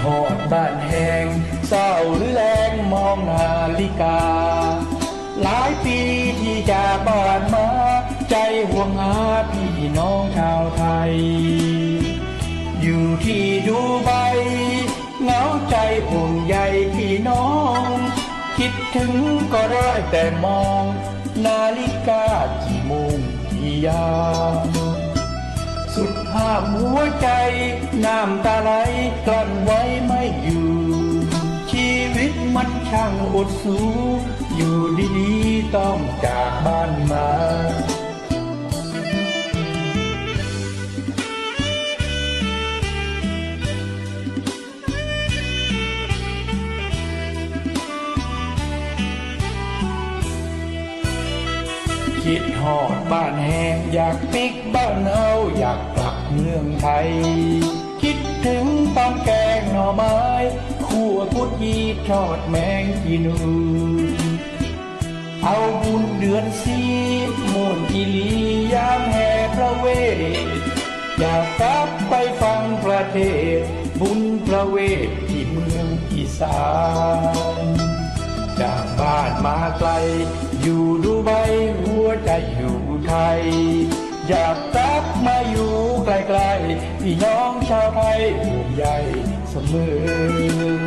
ทอดบ้านแหงเศร้าหรือแรงมองนาฬิกา หลายปีที่จากบ้านมา ใจห่วงหาพี่น้องชาวไทย อยู่ที่ดูไบเหงาใจห่วงใยพี่น้อง คิดถึงก็ได้แต่มอง นาฬิกากี่โมงกี่ยาม ภาพหัวใจ น้ำตาไหลกลั้นไว้ไม่อยู่ ชีวิตมันช่างอดสูอยู่ดีๆต้องจากบ้านมา คิดหอดบ้านแห้งอยากปิกบ้านเอาอยากกลับเมืองไทย คิดถึงตอนแกงหน่อไม้ขั่วพุดยีทอดแมงกีนู เอาบุญเดือนสีมูนอีลียามแห่พระเวทอยากกลับไปฟังประเทศ บุญพระเวทที่เมืองอีสานจากบ้านมาไกล ไทย อยากกลับมาอยู่ใกล้ๆพี่น้องชาวไทยห่วงใยเสมอ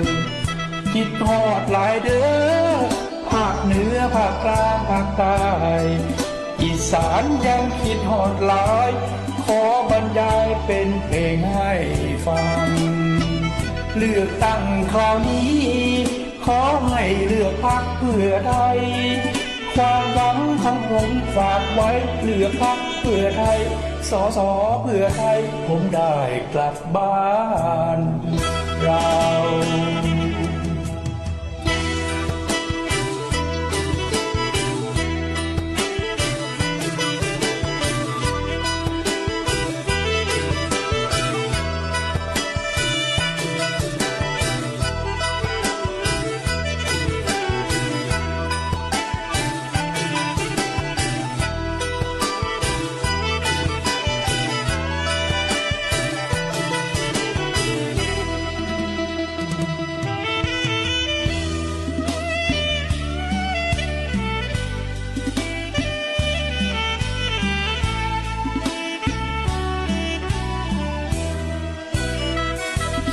คิดทอดหลายเด้อภาคเหนือภาคกลางภาคใต้อีสานยังคิดทอดหลาย ขอบรรยายเป็นเพลงให้ฟัง เลือกตั้งคราวนี้ ขอให้เลือกพักเพื่อไทย ความหวังของผมฝากไว้เลือพักเพื่อไทย สอสอเพื่อไทย ผมได้กลับบ้านเรา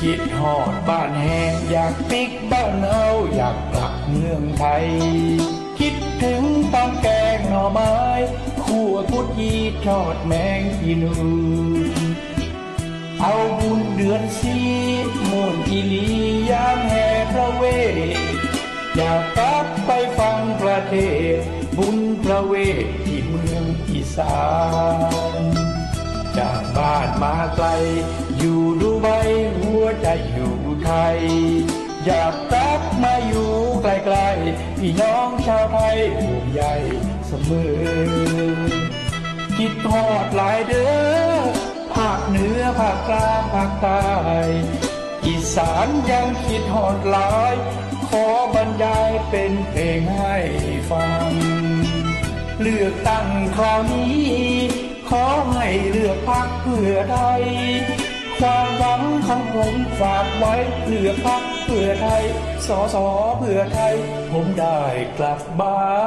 คิดหอดบ้านแห้งอยากปิกบ้านเอาอยากกลับเมืองไทย คิดถึงตอนแกงหน่อไม้ขั่วพุดยีทอดแมงกีนูเอาบุญเดือนสีมูนอีลียามแห่พระเวทอยากกลับไปฟังประเทศ บุญพระเวทที่เมืองอีสานจากบ้านมาไกล ไทย อยากกลับมาอยู่ใกลๆพี่น้องชาวไทยห่วงใยเสมอคิดทอดหลายเด้อภาคเหนือภาคกลางภาคใต้อีสานยังคิดทอดหลาย ขอบรรยายเป็นเพลงให้ฟัง เลือกตั้งคราวนี้ ขอให้เลือกพักเพื่อไทย ความหวังของผมฝากไว้เพื่อพักเพื่อไทย สอสอเพื่อไทย ผมได้กลับบ้า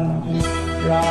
นเรา